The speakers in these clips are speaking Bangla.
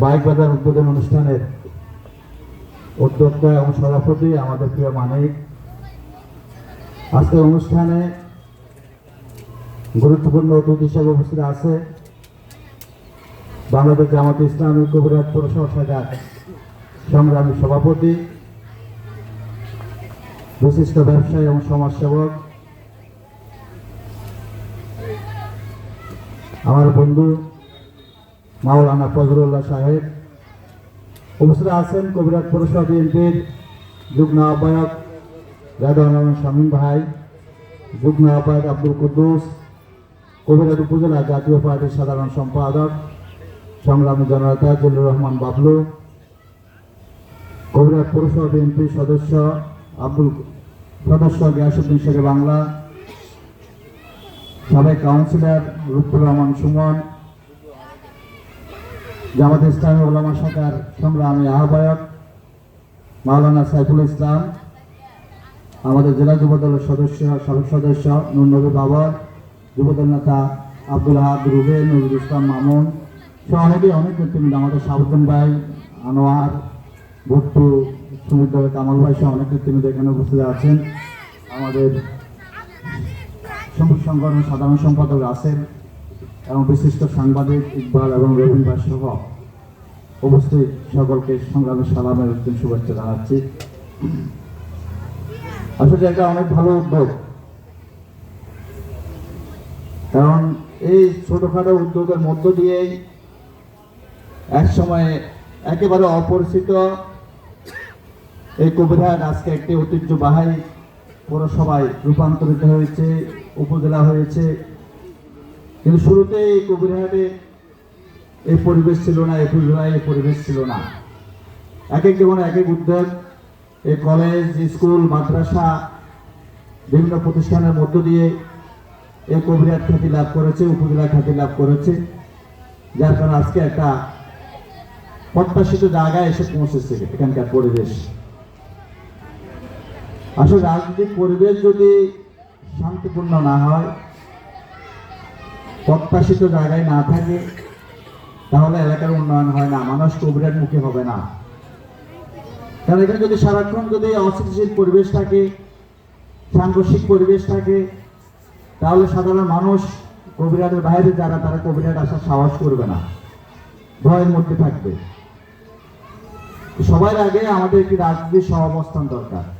বাইক বাজার উদ্বোধন অনুষ্ঠানের উদ্যোক্তা এবং সভাপতি আমাদের প্রিয় মানিক। আজকের অনুষ্ঠানে গুরুত্বপূর্ণ অতিথি হিসেবে উপস্থিত আছে বাংলাদেশ জামাত ইসলামী কবিরাজ পৌরসভা শাখার সংগ্রামী সভাপতি বিশিষ্ট ব্যবসায়ী এবং সমাজসেবক আমার বন্ধু মাওলানা ফজরুল্লাহ সাহেব, উপস্থিত আছেন কবিরাজ পৌরসভা বিএনপির যুগ্ম আহ্বায়ক রাধারমন শামীম ভাই, যুগ্ম আহ্বায়ক আব্দুল কুদ্দুস, কবিরাজ উপজেলা জাতীয় পার্টির সাধারণ সম্পাদক, সংগ্রামী জননেতা জিল্লুর রহমান বাবলু, কবিরাজ পৌরসভা বিএনপির সদস্য আব্দুল সদস্য গিয়াসুদ্দিন শেখ বাংলা সাবেক কাউন্সিলর লুৎফুর রহমান সুমন, জামাত ইসলামী ওলামা শাখার সংগ্রামী আহ্বায়ক মাওলানা সাইফুল ইসলাম, আমাদের জেলা যুবদলের সদস্য, সাবেক সদস্য নুরনবী বাবর যুবদল নেতা আব্দুল হাদ রুবেল নজরুল ইসলাম মামুন, সহ অনেকে অনেক নেতৃবৃন্দ আমাদের সাবুদ্দিন ভাই, আনোয়ার, ভুট্টু, সুমিত কামাল ভাই সহ অনেক নেতৃবৃন্দ এখানে উপস্থিত আছেন। আমাদের সংগঠনের সাধারণ সম্পাদক আছেন এবং বিশিষ্ট সাংবাদিক ইকবাল এবং রবীন ভাই সহ উপস্থিত সকলকে সংগ্রামের সালামের উত্তম শুভেচ্ছা জানাচ্ছি। আসলে এটা অনেক ভালো উদ্যোগ। কারণ এই ছোটখাটো উদ্যোগের মধ্য দিয়েই এক সময়ে একেবারে অপরিচিত এই কবিরহাট আজকে একটি ঐতিহ্যবাহী পৌরসভায় রূপান্তরিত হয়েছে, উপজেলা হয়েছে। কিন্তু শুরুতে এই কবিরহাটে এই পরিবেশ ছিল না, এই উপজেলায় এই পরিবেশ ছিল না। এক এক জীবনে এক এক উদ্যোগ, এই কলেজ, স্কুল, মাদ্রাসা, বিভিন্ন প্রতিষ্ঠানের মধ্য দিয়ে এই কবিরহাট খ্যাতি লাভ করেছে উপজেলা খ্যাতি লাভ করেছে। যার কারণে আজকে একটা প্রত্যাশিত জায়গায় এসে পৌঁছেছে এখানকার পরিবেশ। আসলে রাজনৈতিক পরিবেশ যদি শান্তিপূর্ণ না হয়, প্রত্যাশিত জায়গায় না থাকে, তাহলে এলাকার উন্নয়ন হয় না, মানুষ কবিরাট মুখে হবে না। কারণ এখানে যদি সারাক্ষণ যদি অস্থিতিশীল পরিবেশ থাকে, সাংঘর্ষিক পরিবেশ থাকে, তাহলে সাধারণ মানুষ কবিরাটের বাইরে যারা, তারা কবিরাট আসার সাহস করবে না। ভয়ের মধ্যে থাকবে। সবার আগে আমাদের একটি রাজনীতির সহাবস্থান দরকার।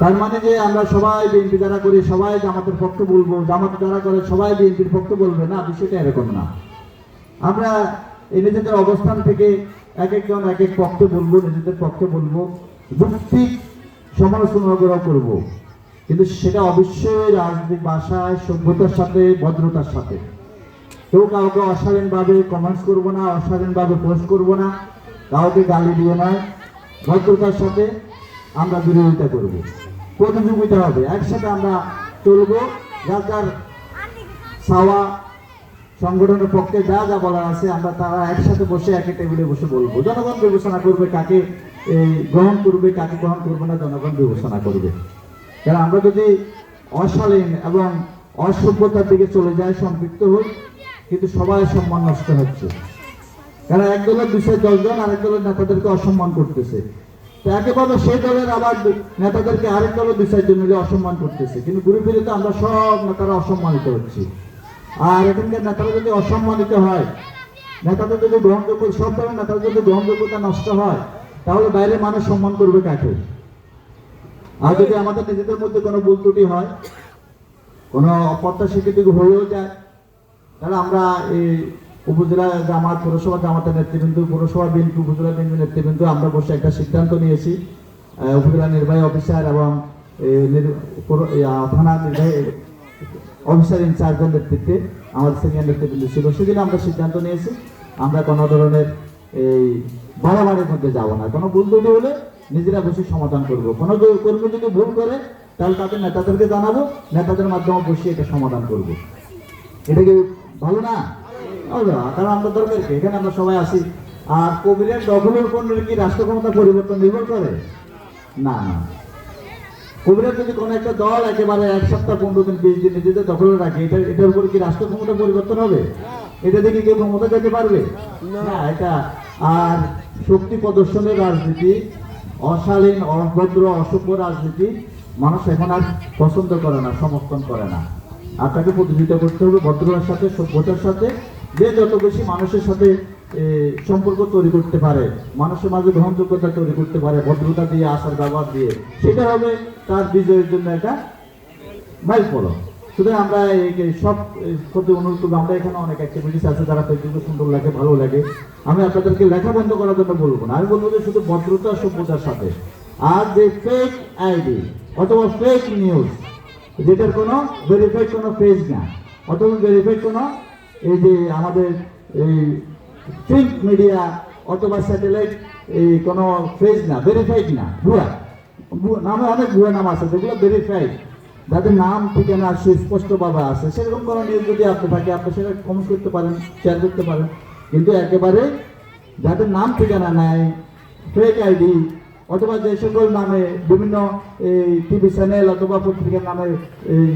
তার মানে যে আমরা সবাই বিএনপি যারা করি, সবাই জামাতের পক্ষে বলব, জামাত যারা করে, সবাই বিএনপির পক্ষে বলবে। না, বিষয়টা এরকম না। আমরা এই নিজেদের অবস্থান থেকে এক একজন এক এক পক্ষে বলব, নিজেদের পক্ষে বলব। যুক্তিক সমালোচনা করা করব। কিন্তু সেটা অবশ্যই রাজনৈতিক ভাষায়, সভ্যতার সাথে, ভদ্রতার সাথে। কেউ কাউকে অশালীনভাবে কমেন্টস করব না অশালীনভাবে পোস্ট করব না, কাউকে গালি দিয়ে নয় ভদ্রতার সাথে আমরা বিরোধিতা করব। প্রতিযোগিতা হবে। একসাথে আমরা চলবো। যার যার সাওয়া সংগঠনের পক্ষে যা যা বলার আছে, আমরা তারা একসাথে বসে একই টেবিলে বসে বলব। জনগণ বিবেচনা করবে কাকে গ্রহণ করবে, কাকে গ্রহণ করবে না, জনগণ বিবেচনা করবে। কারণ আমরা যদি অশালীন এবং অসভ্যতার দিকে চলে যাই, সম্পৃক্ত হই, কিন্তু সবাই সম্মান নষ্ট হচ্ছে। কারণ এক দলের বিষয় দশজন আরেক দলের নেতাদেরকে অসম্মান করতেছে। একেবারে সেই দলের আবার নেতাদেরকে আরেক দলের বিষয়ের জন্য অসম্মান করতেছে। কিন্তু ঘুরে ফিরে তো আমরা সব নেতারা অসম্মানিত হচ্ছি। আর এখানকার নেতারা যদি অসম্মানিত হয়, নেতাদের যদি গ্রহণযোগ্য, সব ধরনের নেতাদের যদি গ্রহণযোগ্যতা নষ্ট হয়, তাহলে বাইরে মানুষ সম্মান করবে কাকে? আর যদি আমাদের নিজেদের মধ্যে কোনো ভুল ত্রুটি হয়, কোনো অপ্রত্যাশিত হয়েও যায়, তাহলে আমরা এই উপজেলা জামাত পৌরসভা জামাতের নেতৃবৃন্দ পৌরসভা বিএনপি উপজেলা বিএনপি নেতৃবৃন্দ আমরা বসে একটা সিদ্ধান্ত নিয়েছি। উপজেলা নির্বাহী অফিসার এবং থানা নির্বাহী অফিসার ইনচার্জের নেতৃত্বে আমাদের সিনিয়র নেতৃবৃন্দ ছিল। সেদিন আমরা সিদ্ধান্ত নিয়েছি আমরা কোনো ধরনের এই বাড়াবাড়ির মধ্যে যাব না। কোনো ভুল ত্রুটি হলে নিজেরা বসে সমাধান করব। কোনো কর্মী যদি ভুল করে তাহলে তাদের নেতাদেরকে জানাব নেতাদের মাধ্যমে বসে এটা সমাধান করব। এটা কি ভালো না, কারণ আমরা দরকার কি এখানে আমরা সবাই আসি। আর কবিরের দখলের উপর কি রাষ্ট্র ক্ষমতা পরিবর্তন নির্ভর করে? না না। কবিরা যদি কোনো একটা দল একেবারে এক সপ্তাহ, পনেরো দিন, বিশ দিন নিজেদের দখলে রাখে, এটা, এটার উপরে কি রাষ্ট্র ক্ষমতা পরিবর্তন হবে? এটা দেখে কেউ ক্ষমতা যেতে পারবে? না, এটা আর শক্তি প্রদর্শনের রাজনীতি, অশালীন, অভদ্র, অসভ্য রাজনীতি মানুষ এখন আর পছন্দ করে না, সমর্থন করে না। আপনাকে প্রতিযোগিতা করতে হবে ভদ্রতার সাথে, সভ্যতার সাথে যে যত বেশি মানুষের সাথে সম্পর্ক তৈরি করতে পারে, মানুষের মাঝে গ্রহণযোগ্যতা তৈরি করতে পারে, ভদ্রতা দিয়ে আসার ব্যবহার দিয়ে, সেটা হবে তার বিজয়ের জন্য একটা মাইল ফলো শুধু আমরা সব প্রতি অনুরোধ করব, আমরা এখানে অনেক অ্যাক্টিভিটিস আছে, যারা ফেসবুকে সুন্দর লাগে, ভালো লাগে। আমি আপনাদেরকে লেখা বন্ধ করার জন্য বলব না। আমি বলব যে শুধু ভদ্রতা, সভ্যতার সাথে। আর যে ফেক আইডি অথবা ফেক নিউজ যেটার কোনো ভেরিফাইড কোনো পেজ না। অথবা ভেরিফাইড কোনো এই যে আমাদের এই প্রিন্ট মিডিয়া অথবা স্যাটেলাইট এই কোনো পেজ না ভেরিফাইড না, ভুয়া। নামে অনেক ভুয়া নাম আছে, যেগুলো ভেরিফাইড যাদের নাম, ঠিকানা সুস্পষ্টভাবে আছে, সেরকম কোনো নিউজ যদি আপনি থাকে, আপনি সেটা কমেন্ট করতে পারেন শেয়ার করতে পারেন। কিন্তু একেবারে যাদের নাম, ঠিকানা নাই ফেক আইডি অথবা যে সকল নামে বিভিন্ন এই টিভি চ্যানেল অথবা পত্রিকার নামে এই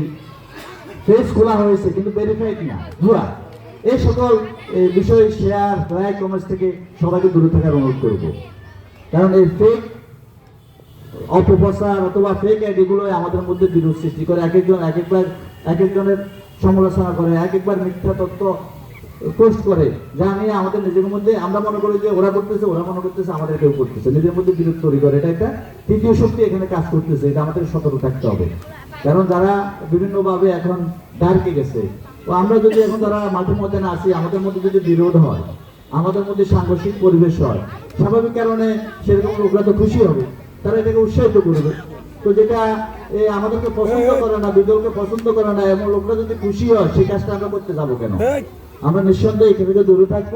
পেজ খোলা হয়েছে, কিন্তু ভেরিফাইড না, ভুয়া। এই সকল বিষয় শেয়ার লাইক কমেন্টস থেকে সবাইকে দূরে থাকার অনুরোধ করব। কারণ এই ফেক অপপ্রচার অথবা ফেক আইডিগুলো আমাদের মধ্যে বিরোধ সৃষ্টি করে। এক একজন, এক একবার, এক একজনের সমালোচনা করে, এক একবার মিথ্যা তথ্য পোস্ট করে, যা নিয়ে আমাদের নিজের মধ্যে, আমরা মনে করি যে ওরা করতেছে, ওরা মনে করতেছে, আমাদের কেউ করতেছে। নিজের মধ্যে বিরোধ তৈরি করে। এটা একটা তৃতীয় শক্তি এখানে কাজ করতেছে। এটা আমাদের সতর্ক থাকতে হবে। কারণ যারা বিভিন্নভাবে এখন ডার্কে গেছে তো আমরা যদি এখন যারা মাঠের মধ্যে না আসি আমাদের মধ্যে যদি বিরোধ হয় আমাদের মধ্যে সাংঘর্ষিক পরিবেশ হয় স্বাভাবিক কারণে সেরকম লোকরা তো খুশি হবে। তারা এটাকে উৎসাহিত করবে। তো যেটা আমাদেরকে পছন্দ করে না বিদলকে পছন্দ করে না এমন লোকরা যদি খুশি হয় সেই কাজটা আমরা করতে যাব কেন? আমরা নিঃসন্দেহে এখান থেকে দূরে থাকব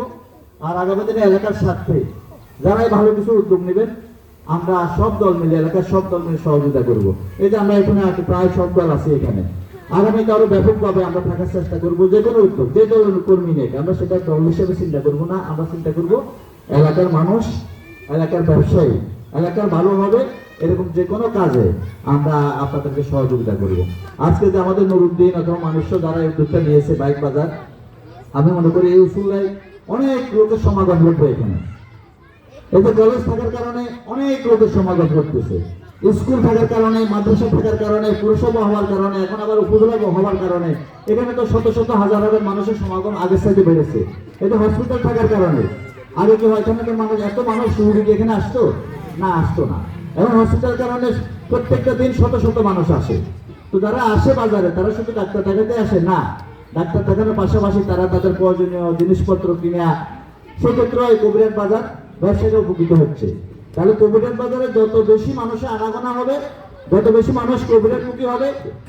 আর আগামী দিনে এলাকার স্বার্থে যারাই ভালো কিছু উদ্যোগ নেবেন আমরা সব দল মিলে এলাকার সব দল মিলে সহযোগিতা করব। এই যে আমরা এখানে আছি প্রায় সব দল আছি এখানে। আগামীতে আরও ব্যাপকভাবে আমরা থাকার চেষ্টা করব, যে কোনো উদ্যোগ, যে দল কর্মী নেই আমরা সেটা দল হিসেবে চিন্তা করব না, আমরা চিন্তা করব এলাকার মানুষ, এলাকার ব্যবসায়ী, এলাকার ভালো হবে এরকম যে কোনো কাজে আমরা আপনাদেরকে সহযোগিতা করব। আজকে যে আমাদের নুরুদ্দিন অথবা মানুষ যারা এই উদ্যোগটা নিয়েছে, বাইক বাজার, আমি মনে করি এই উসুল্লায় অনেক লোকের সমাগম ঘটবে এখানে। যে কলেজ থাকার কারণে অনেক লোকের সমাগম ঘটতেছে। স্কুল থাকার কারণে, মাদ্রাসা থাকার কারণে, পুরসভা হওয়ার কারণে, এখন আবার উপজেলা হওয়ার কারণে, এখানে তো শত শত হাজার হাজার মানুষের সমাগম আগের সাথে বেড়েছে। এটা হসপিটাল থাকার কারণে, আগে কি হয় মানুষ, এত মানুষ রুগী এখানে আসতো? না আসতো না। এখন হসপিটাল কারণে প্রত্যেকটা দিন শত শত মানুষ আসে। তো যারা আসে বাজারে, তারা শুধু ডাক্তার দেখাতে আসে না। ডাক্তার দেখানোর পাশাপাশি তারা তাদের প্রয়োজনীয় জিনিসপত্র কিনে সেক্ষেত্রে এই কবিরাট বাজার ব্যবসায়ীরা উপকৃত হচ্ছে। তাহলে কবিরাট বাজারে যত বেশি মানুষের আনাগোনা হবে, যত বেশি মানুষ কবিরাটমুখী হবে,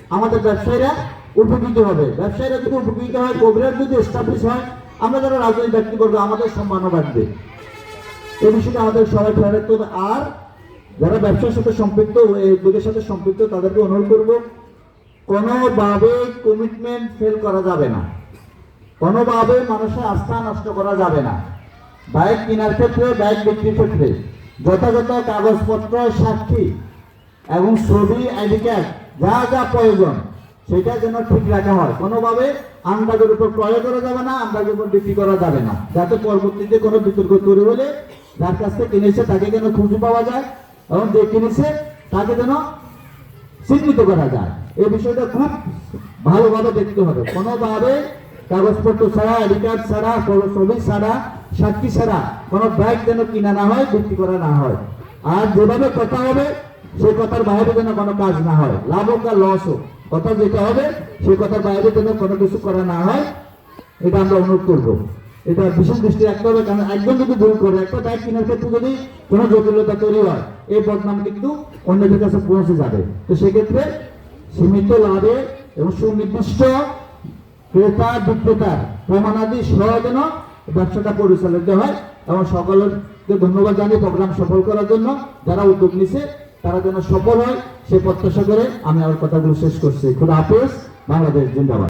আমাদের ব্যবসায়ীরা উপকৃত হবে। ব্যবসায়ীরা যদি উপকৃত হয় কবিরাট যদি এস্টাবলিশ হয়, আমরা যারা রাজনৈতিক ব্যক্তি করব আমাদের সম্মানও বাড়বে। এই বিষয়টা আমাদের সবাই খেয়াল রাখতে হবে। আর যারা ব্যবসার সাথে সম্পৃক্ত উদ্যোগের সাথে সম্পৃক্ত, তাদেরকে অনুরোধ করব, কোনোভাবে কমিটমেন্ট ফেল করা যাবে না। কোনোভাবে মানুষের আস্থা নষ্ট করা যাবে না। বাইক কেনার ক্ষেত্রে, বাইক বিক্রির ক্ষেত্রে। যথাযথ কাগজপত্র, সাক্ষী এবং ছবি আইডি কার্ড যা যা প্রয়োজন, সেটা যেন ঠিক রাখা হয়। কোনোভাবে আন্দাজের উপর ক্রয় করা যাবে না আন্দাজের উপর বিক্রি করা যাবে না। যাতে পরবর্তীতে কোনো বিতর্ক তৈরি হলে যার কাছ থেকে কিনেছে, তাকে যেন খুঁজে পাওয়া যায় এবং যে কিনেছে, তাকে যেন চিহ্নিত করা যায়। এই বিষয়টা খুব ভালোভাবে দেখতে হবে। কোনোভাবে কাগজপত্র ছাড়া আইডি কার্ড ছাড়া কোনো ছাড়া, সাক্ষী ছাড়া কোনো ব্যাগ যেন কিনা না হয়, বিক্রি করা না হয়। আর যেভাবে কথা হবে সেই কথার বাইরে যেন কোনো কাজ না হয়। লাভ হোক আর লস হোক, কথা যেটা হবে সেই কথার বাইরে যেন কোনো কিছু করা না হয়, এটা আমরা অনুরোধ করব। এটা বিশেষ দৃষ্টি রাখতে হবে, কারণ একজন যদি ভুল করে, একটা ব্যাগ কেনার ক্ষেত্রে যদি কোনো জটিলতা তৈরি হয়, এই বদনাম কিন্তু অন্যদের কাছে পৌঁছে যাবে। তো সেক্ষেত্রে সীমিত লাভে এবং সুনির্দিষ্ট ক্রেতা বিক্রেতার প্রমাণাদি সহ যেন ব্যবসাটা পরিচালিত হয় এবং সকলকে ধন্যবাদ জানিয়ে প্রোগ্রাম সফল করার জন্য যারা উদ্যোগ নিছে, তারা যেন সফল হয়, সে প্রত্যাশা করে আমি আমার কথাগুলো শেষ করছি। খুব হাফেজ, বাংলাদেশ জিন্দাবাদ।